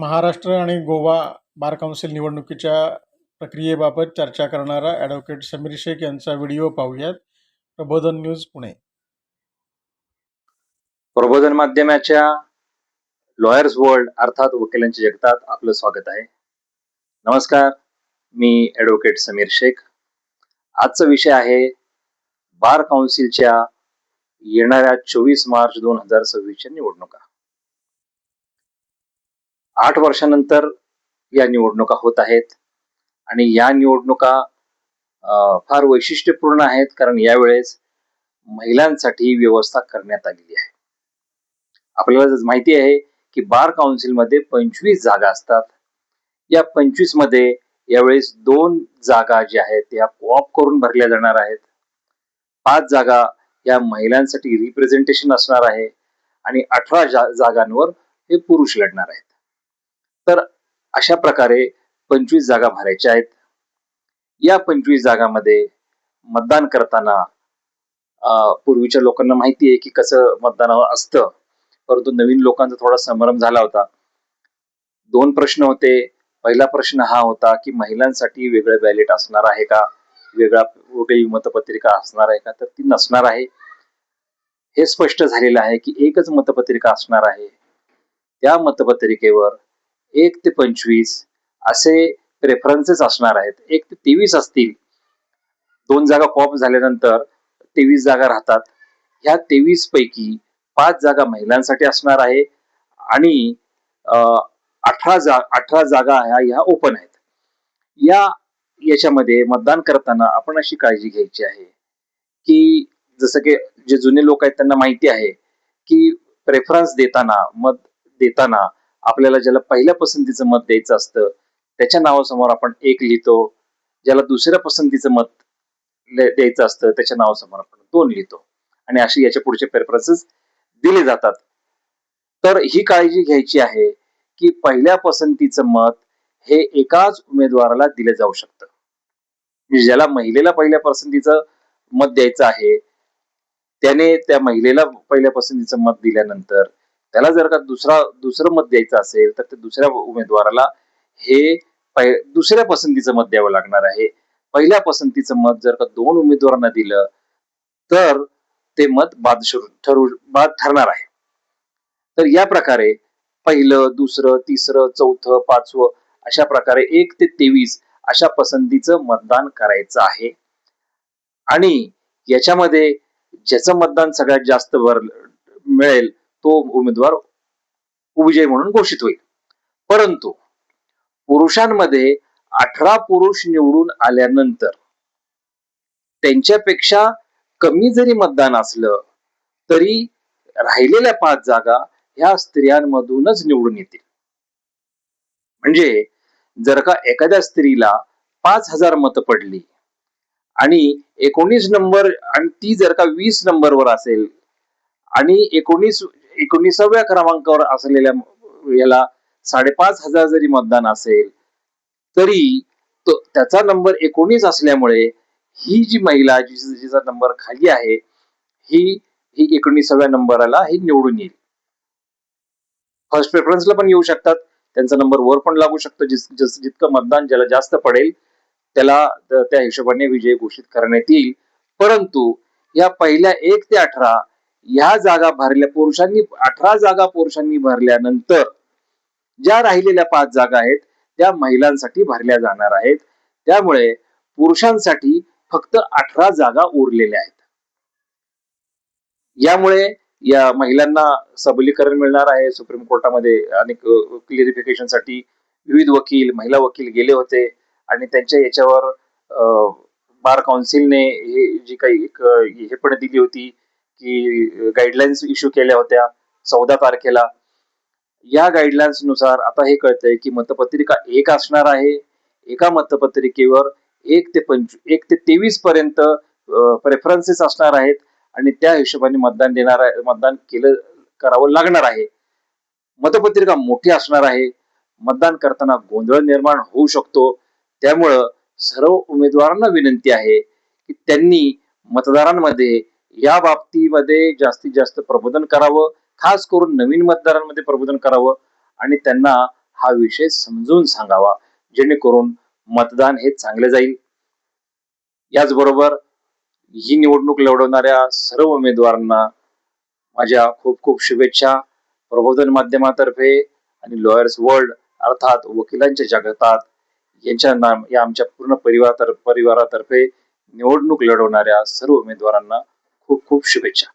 महाराष्ट्र आणि Goa bar council निवडणुकीच्या प्रक्रियेबाबत चर्चा करणारा ॲडव्होकेट समीर शेख यांचा व्हिडिओ पाहूयात. प्रबोधन न्यूज पुणे. प्रबोधन माध्यमाच्या लॉयर्स वर्ल्ड अर्थात वकिलांच्या जगतात आपलं स्वागत आहे. नमस्कार मी ॲडव्होकेट समीर शेख. आजचा विषय आहे बार काउन्सिलच्या येणाऱ्या चोवीस मार्च दोन हजार सव्वीसच्या निवडणुका. आठ वर्षानंतर या निवडणुका होत आहेत. आणि या निवडणुका फार वैशिष्ट्यपूर्ण आहेत कारण यावेळेस महिलांसाठी व्यवस्था करण्यात आलेली आहे. आपल्याला माहिती आहे की बार काउन्सिलमध्ये पंचवीस जागा असतात. या पंचवीसमध्ये यावेळेस दोन जागा ज्या आहेत त्या कोऑप करून भरल्या जाणार आहेत. पाच जागा या महिलांसाठी रिप्रेझेंटेशन असणार आहे. आणि अठरा जा- जागांवर हे पुरुष लढणार आहेत. तर अशा प्रकारे पंचवीस जागा भरायच्या आहेत. या पंचवीस जागामध्ये मतदान करताना पूर्वीच्या लोकांना माहिती आहे की कसं मतदान असतं. परंतु नवीन लोकांचा थोडा संभ्रम झाला होता. दोन प्रश्न होते. पहिला प्रश्न हा होता की महिलांसाठी वेगळं बॅलेट असणार आहे का? वेगळा वेगळी मतपत्रिका असणार आहे का? तर ती नसणार आहे. हे स्पष्ट झालेलं आहे की एकच मतपत्रिका असणार आहे. त्या मतपत्रिकेवर एक ते पंचवीस असे प्रेफरन्सेस असणार आहेत. एक ते तेवीस असतील दोन जागा पॉप झाल्यानंतर तेवीस जागा राहतात. ह्या तेवीस पैकी पाच जागा महिलांसाठी असणार आहे आणि अं, अठरा जा अठरा जागा ह्या ह्या ओपन आहेत. या याच्यामध्ये मतदान करताना आपण अशी काळजी घ्यायची आहे की जसं की जे जुने लोक आहेत त्यांना माहिती आहे की प्रेफरन्स देताना मत देताना आपल्याला ज्याला पहिल्या पसंतीचं मत द्यायचं असतं त्याच्या नावासमोर आपण एक लिहितो. ज्याला दुसऱ्या पसंतीचं मत द्यायचं असतं त्याच्या नावासमोर आपण दोन लिहितो. आणि अशी याच्या पुढचे प्रेफरन्सेस दिले जातात. तर ही काळजी घ्यायची आहे की पहिल्या पसंतीचं मत हे एकाच उमेदवाराला दिलं जाऊ शकतं. म्हणजे ज्याला महिलेला पहिल्या पसंतीचं मत द्यायचं आहे त्याने त्या महिलेला पहिल्या पसंतीचं मत दिल्यानंतर त्याला जर का दुसरा दुसरं मत द्यायचं असेल तर ते दुसऱ्या उमेदवाराला हे दुसऱ्या पसंतीचं मत द्यावं लागणार आहे. पहिल्या पसंतीचं मत जर का दोन उमेदवारांना दिलं तर ते मत बाद ठरू बाद ठरणार आहे. तर या प्रकारे पहिलं दुसरं तिसरं चौथं पाचवं अशा प्रकारे एक ते तेवीस अशा पसंतीचं मतदान करायचं आहे. आणि याच्यामध्ये ज्याचं मतदान सगळ्यात जास्त वर मिळेल तो उमेदवार विजय म्हणून घोषित होईल. परंतु पुरुषांमध्ये अठरा पुरुष निवडून आल्यानंतर त्यांच्यापेक्षा कमी जरी मतदान असलं तरी राहिलेल्या पाच जागा ह्या स्त्रियांमधूनच निवडून येतील. म्हणजे जर का एखाद्या स्त्रीला पाच हजार मतं पडली आणि एकोणीस नंबर आणि ती जर का वीस नंबरवर असेल आणि एकोणीस एकोणीसाव्या क्रमांकावर असलेल्या याला साडेपाच हजार जरी मतदान असेल तरी तो त्याचा नंबर एकोणीस असल्यामुळे ही जी महिला जी- जिचा नंबर खाली आहे ही ही एकोणीसाव्या नंबराला ही निवडून येईल. फर्स्ट प्रेफरन्सला पण येऊ शकतात त्यांचा नंबर वर पण लागू शकतो जिस जितकं मतदान ज्याला जास्त पडेल त्याला त्या हिशोबाने विजय घोषित करण्यात येईल. परंतु या पहिल्या एक ते अठरा ह्या जागा भरल्या पुरुषांनी अठरा जागा पुरुषांनी भरल्यानंतर ज्या राहिलेल्या पाच जागा आहेत त्या महिलांसाठी भरल्या जाणार आहेत. त्यामुळे पुरुषांसाठी फक्त अठरा जागा उरलेल्या आहेत. यामुळे या महिलांना सबलीकरण मिळणार आहे. सुप्रीम कोर्टामध्ये अनेक क्लिअरिफिकेशनसाठी विविध वकील महिला वकील गेले होते आणि त्यांच्या याच्यावर अं, बार काउन्सिलने हे जी काही एक हे पण दिली होती की गाईडलाईन्स इश्यू केल्या होत्या चौदा तारखेला. या गाईडलाईन्सनुसार आता हे कळतंय की मतपत्रिका एक असणार आहे. एका मतपत्रिकेवर एक ते पंच एक ते तेवीस पर्यंत प्रेफरन्सेस असणार आहेत आणि त्या हिशोबाने मतदान देणार आहे मतदान केलं करावं लागणार आहे. मतपत्रिका मोठी असणार आहे. मतदान करताना गोंधळ निर्माण होऊ शकतो. त्यामुळं सर्व उमेदवारांना विनंती आहे की त्यांनी मतदारांमध्ये या बाबतीमध्ये जास्तीत जास्त प्रबोधन करावं खास करून नवीन मतदारांमध्ये प्रबोधन करावं आणि त्यांना हा विषय समजून सांगावा जेणेकरून मतदान हे चांगले जाईल. याचबरोबर ही निवडणूक लढवणाऱ्या सर्व उमेदवारांना माझ्या खूप खूप शुभेच्छा. प्रबोधन माध्यमातर्फे आणि लॉयर्स वर्ल्ड अर्थात वकिलांच्या जगतात यांच्या नाम या आमच्या पूर्ण परिवार परिवारातर्फे निवडणूक लढवणाऱ्या सर्व उमेदवारांना खूप खूप शुभेच्छा.